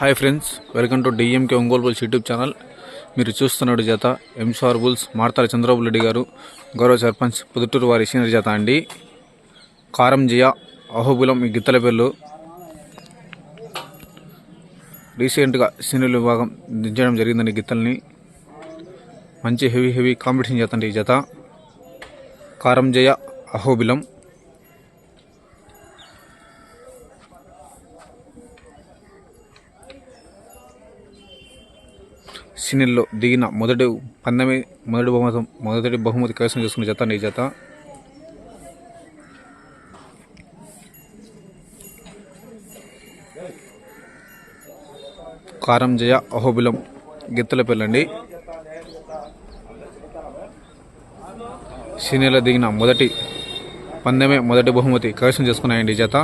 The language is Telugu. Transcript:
Hi friends welcome to DMK Ongole bulls YouTube channel. మీరు చూస్తున్నట్టు జత ఎంసార్ బుల్స్ మార్తాల చంద్రబాబు రెడ్డి గారు గౌరవ సర్పంచ్ పుదుటూరు వారి సీనియర్ జత అండి. కారంజియా అహోబులం ఈ గిత్తల పేర్లు రీసెంట్గా సీనియర్ విభాగం దించడం జరిగిందండి గిత్తల్ని. మంచి హెవీ హెవీ కాంపిటీషన్ జత అండి ఈ జత. కారం జయ అహోబిలం సీనియర్లో దిగిన మొదటి పందెమే మొదటి బహుమతి మొదటి బహుమతి కైవసం చేసుకున్న జత అండి జత. కారం జయ అహోబిలం గిత్తల పిల్లండి సీనియర్లో దిగిన మొదటి పందెమే మొదటి బహుమతి కైవసం చేసుకున్నాయండి ఈ జత.